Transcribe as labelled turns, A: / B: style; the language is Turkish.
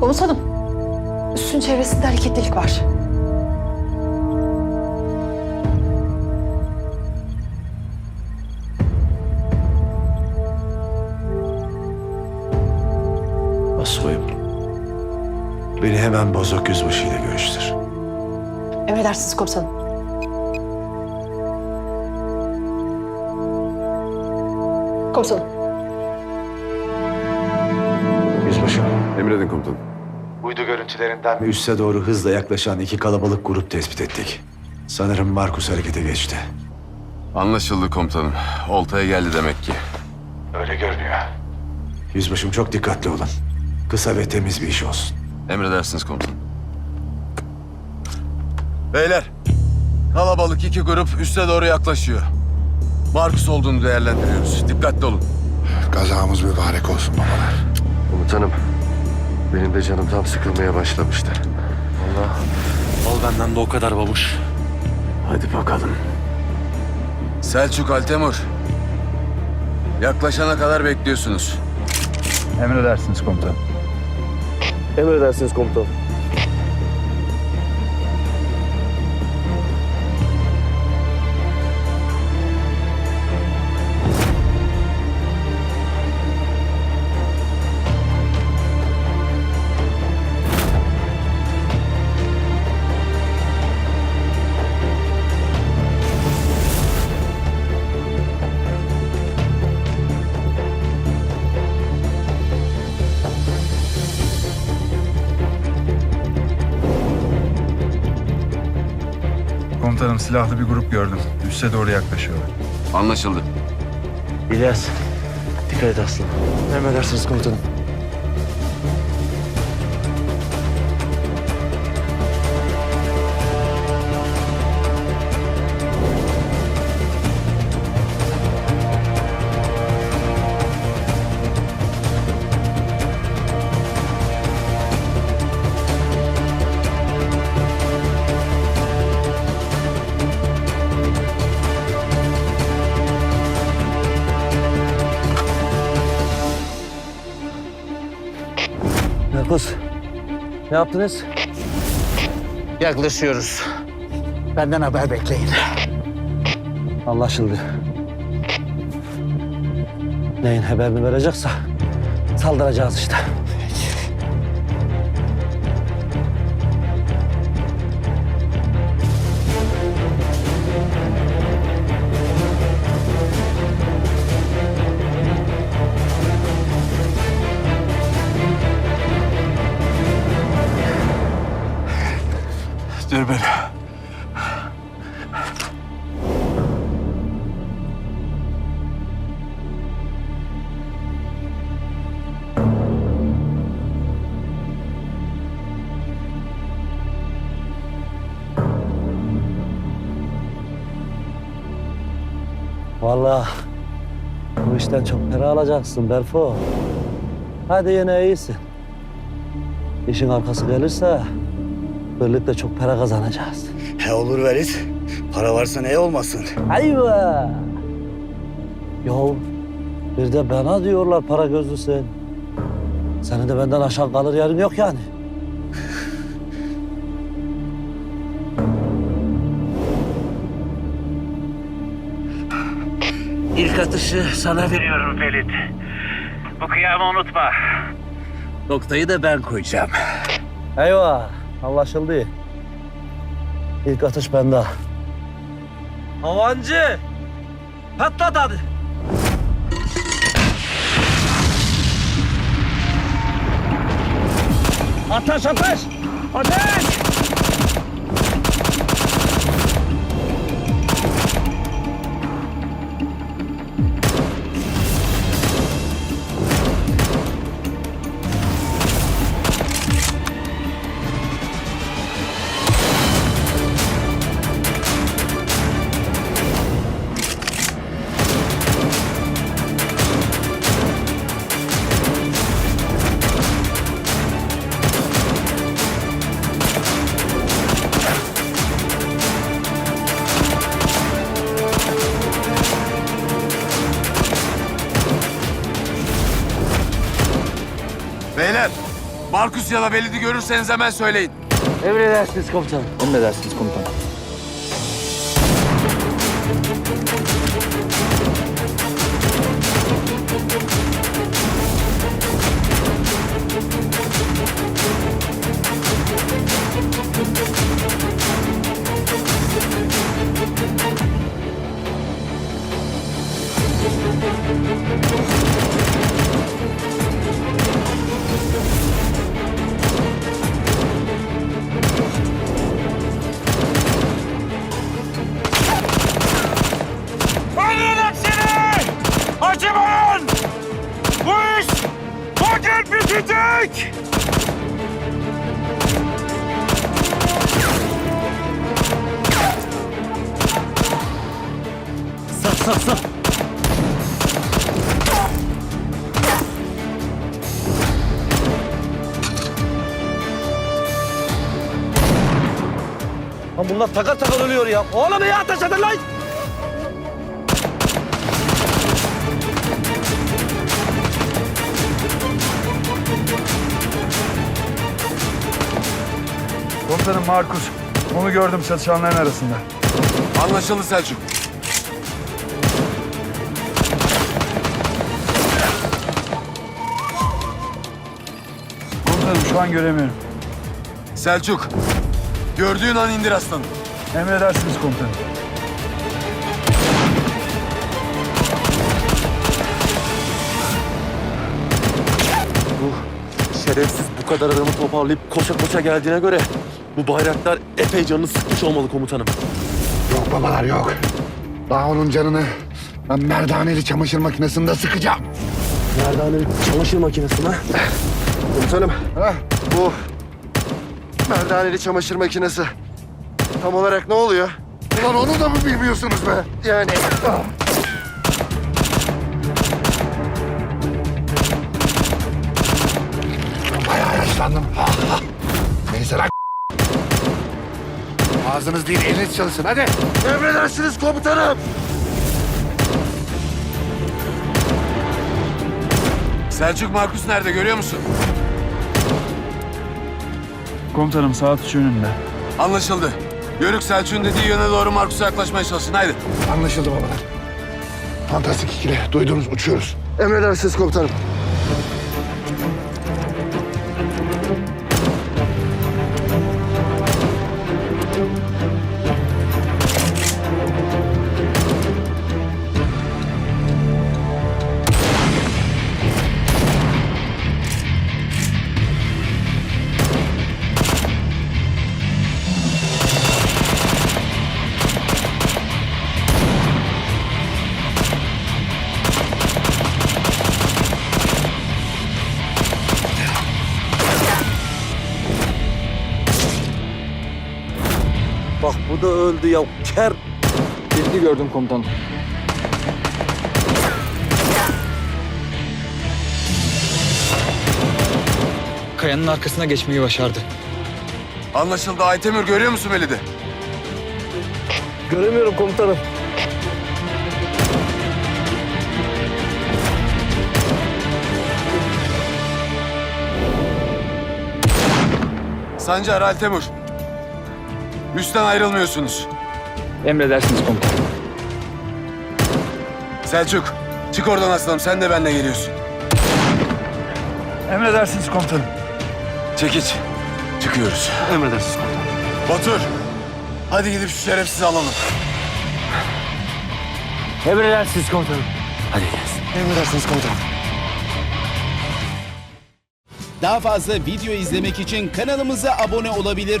A: Komutanım, üssün çevresinde hareketlilik var.
B: Asubayım. Beni hemen Bozok Yüzbaşı ile görüştür.
A: Emredersiniz komutanım. Komutanım,
B: Yüzbaşı.
C: Emredin komutanım.
B: Uydu görüntülerinden üste doğru hızla yaklaşan iki kalabalık grup tespit ettik. Sanırım Markus harekete geçti.
C: Anlaşıldı komutanım. Oltaya geldi demek ki.
B: Öyle görünüyor. Yüzbaşım çok dikkatli olun. Kısa ve temiz bir iş olsun.
C: Emredersiniz komutanım. Beyler, kalabalık iki grup üste doğru yaklaşıyor. Markus olduğunu değerlendiriyoruz. Dikkatli olun.
D: Kazamız mübarek olsun babalar.
E: Komutanım, benim de canım tam sıkılmaya başlamıştı.
F: Al benden de o kadar babuş.
E: Hadi bakalım.
C: Selçuk Altemur. Yaklaşana kadar bekliyorsunuz.
G: Emredersiniz komutanım.
E: Emredersiniz komutanım.
G: Komutanım silahlı bir grup gördüm. Üste doğru yaklaşıyorlar.
C: Anlaşıldı.
E: İlyas, dikkat et aslanım. Emredersiniz komutanım. Narkoz, ne yaptınız?
H: Yaklaşıyoruz. Benden haber bekleyin.
E: Anlaşıldı. Neyin haberini verecekse saldıracağız işte.
C: Dürbün.
E: Vallahi bu işten çok para alacaksın Berfo. Hadi yine iyisin. İşin arkası gelirse birlikte çok para kazanacağız.
H: He olur Velit. Para varsa ne olmasın?
E: Ayva! Yahu bir de bana diyorlar para gözlüsün. Senin de benden aşağı kalır yerin yok yani.
H: İlk atışı sana veriyorum Velit. Bu kıyamı unutma. Noktayı da ben koyacağım.
E: Eyvah! Anlaşıldı. İlk atış bende. Havancı! Patlat hadi. Ateş ateş! Ateş!
C: Markus ya da Velid'i görürseniz hemen söyleyin.
E: Emredersiniz komutanım.
G: Emredersiniz komutanım.
E: Sağ sağ. Lan bunlar takır takır ölüyor ya. Oğlum iyi ateş edin lan.
G: Komutanım Markus. Onu gördüm çatışanların arasında.
C: Anlaşıldı Selçuk.
G: Komutanım şu an göremiyorum.
C: Selçuk. Gördüğün an indir aslanım.
G: Emredersiniz komutanım.
F: Şerefsiz bu kadar adamı toparlayıp koşa koşa geldiğine göre bu bayraktar epey canını sıkmış olmalı komutanım.
D: Yok babalar yok. Daha onun canını ben merdaneli çamaşır makinesinde sıkacağım.
F: Nereden çamaşır makinesi mi?
I: Komutanım
D: Heh.
I: bu merdaneli çamaşır makinesi tam olarak ne oluyor?
D: Ulan onu da mı bilmiyorsunuz be?
I: Yani
D: Bayağı yaşlandım. Neyse lan. Ağzınız değil eliniz çalışsın hadi.
I: emredersiniz komutanım.
C: Selçuk Markus nerede görüyor musun?
G: Komutanım saat üç önünde.
C: Anlaşıldı. Yörük Selçuk'un dediği yöne doğru Markus'a yaklaşmaya çalışın. Haydi.
D: Anlaşıldı babalar. Fantastik ikili. Duydunuz uçuyoruz.
I: Emredersiniz komutanım.
E: Bu da öldü ya. Ker.
G: Birini gördüm komutanım.
J: Kayanın arkasına geçmeyi başardı.
C: Anlaşıldı. Aytemir görüyor musun Velid'i?
E: Göremiyorum komutanım.
C: Sancar, Altemur. Üstten ayrılmıyorsunuz.
G: Emredersiniz komutanım.
C: Selçuk, çık oradan aslanım. Sen de benimle geliyorsun.
G: Emredersiniz komutanım.
C: Çekiç. Çıkıyoruz.
F: Emredersiniz komutanım.
C: Batur. Hadi gidip şu şerefsizi alalım.
E: Emredersiniz komutanım.
F: Hadi gelsin.
I: Emredersiniz komutanım.
K: Daha fazla video izlemek için kanalımıza abone olabilir.